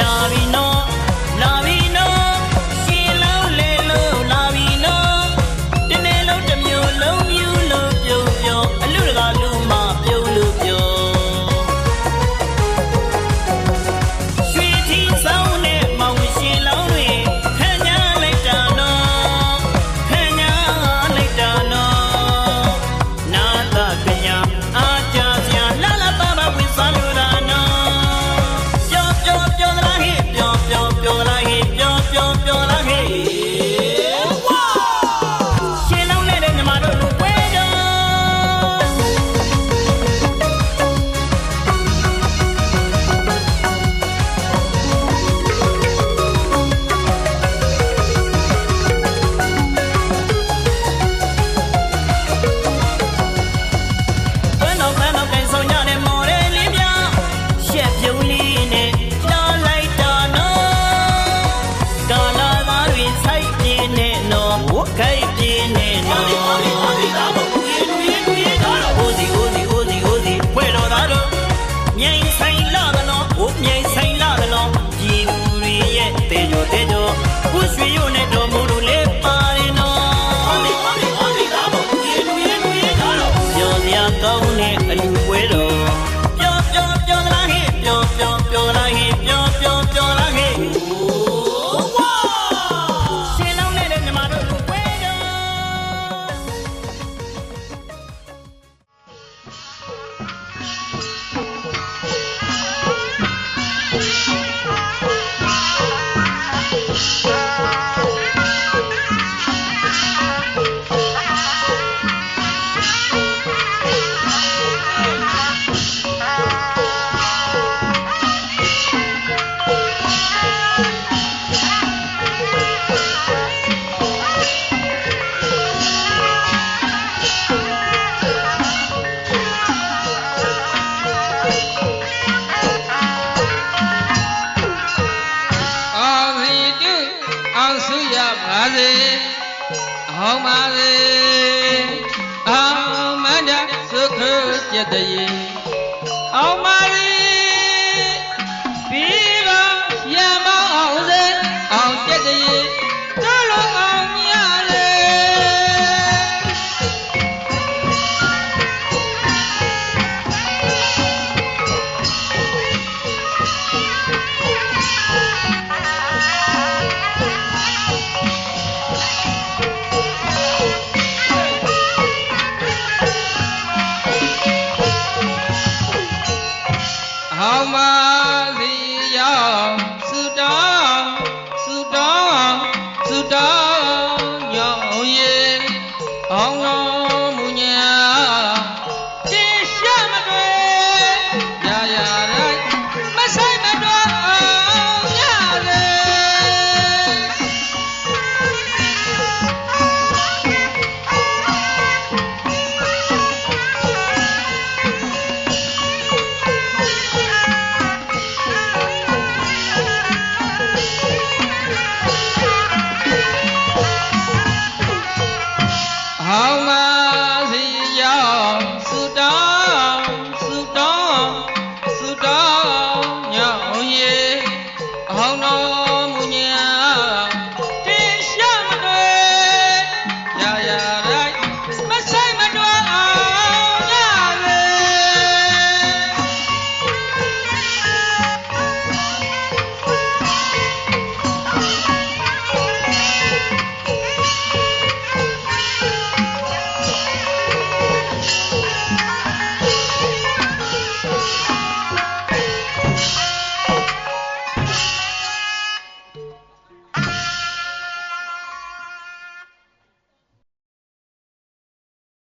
Davino ပျော်ပျော်ပျော်လာခဲ့ câu niệm အောင်စုရပါစေအောင်ပါစေအောင်မန္တသုခจิตတယေအောင်မ